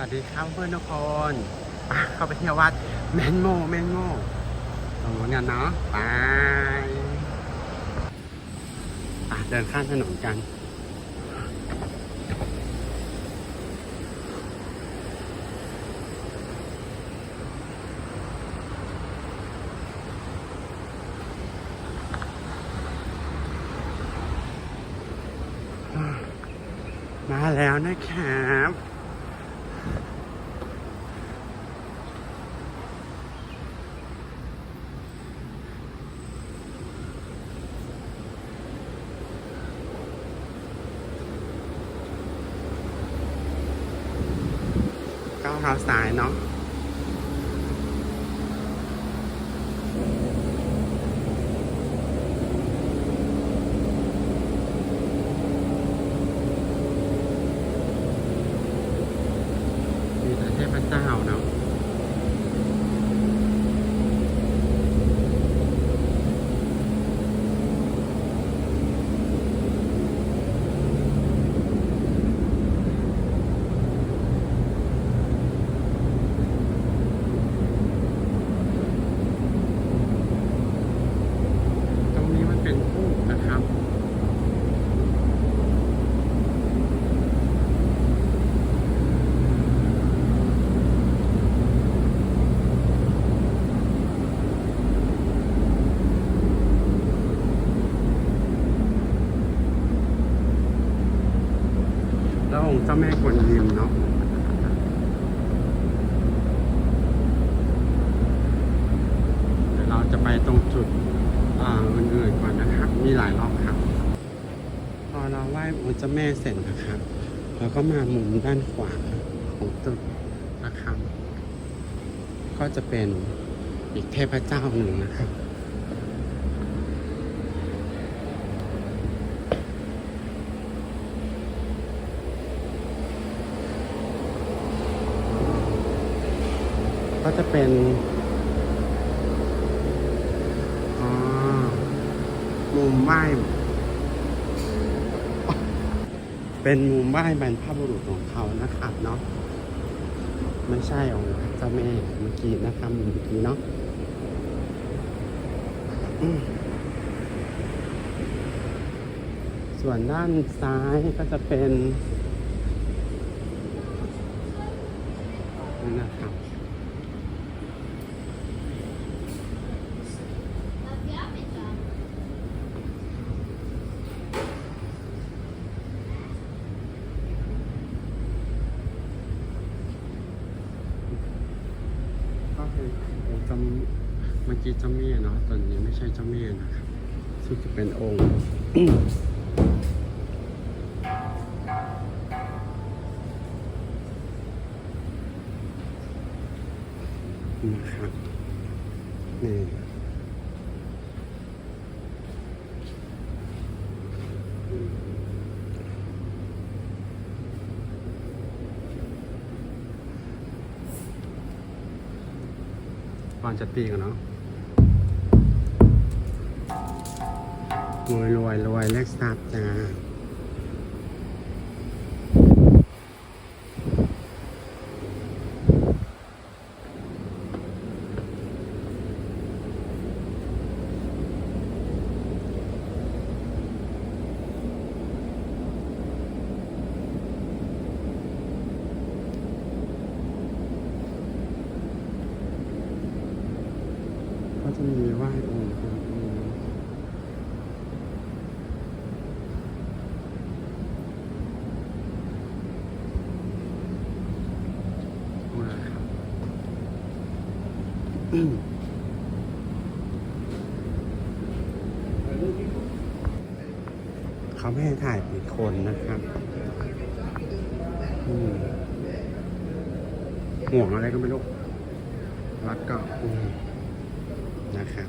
วัสดีครับเพื่อนทุกคนไปเข้าไปเที่ยววัดแมนโมแมนโมตรงนู้นกันเนาะไปะเดินข้ามถนนกันมาแล้วนะครับ ก้าวเท้าซ้ายเนาะ มีแต่เทพเจ้าเนาะ ตรงนี้มันเป็นผู้นะครับ แล้ว องค์เจ้าแม่กวนอิมเนาะเดี๋ยวเราจะไปตรงจุดอ่าอื่นๆก่อนนะครับ มีหลายรอบครับ พอเราไหว้องค์เจ้าแม่เสร็จนะครับเราก็มามุมด้านขวาของตึกนะครับ ก็จะเป็นอีกเทพเจ้าหนึ่งนะครับ ก็จะเป็นอ๋อมุมไหว้เป็นมุมไหว้บรรพบุรุษของเขานะครับเนาะไม่ใช่องค์เจ้าแม่เมื่อกี้นะครับเมื่อกี้เนาะส่วนด้านซ้ายก็จะเป็นนะครับ ก็คือองค์ เจ้าเมื่อกี้เจ้าแม่เนาะตอนนี้ไม่ใช่เจ้าแม่นะครับซึ่งจะเป็นองค์นะครับนี่ ก่อนจะตีกันเนาะรวยรวยรวยเลขทรัพย์จ้า มีไหว้องค์องค์องค์มาครับเขาไม่ให้ถ่ายเป็นคนนะครับห่วงอะไรก็ไม่รู้รัดก็อืม นะครับ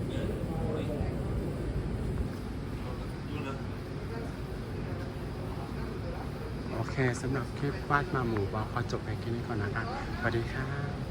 โอเคสำหรับคลิปวาดมาหมูบอกขอจบไปแค่นี้ก่อนนะครับสวัสดีครับ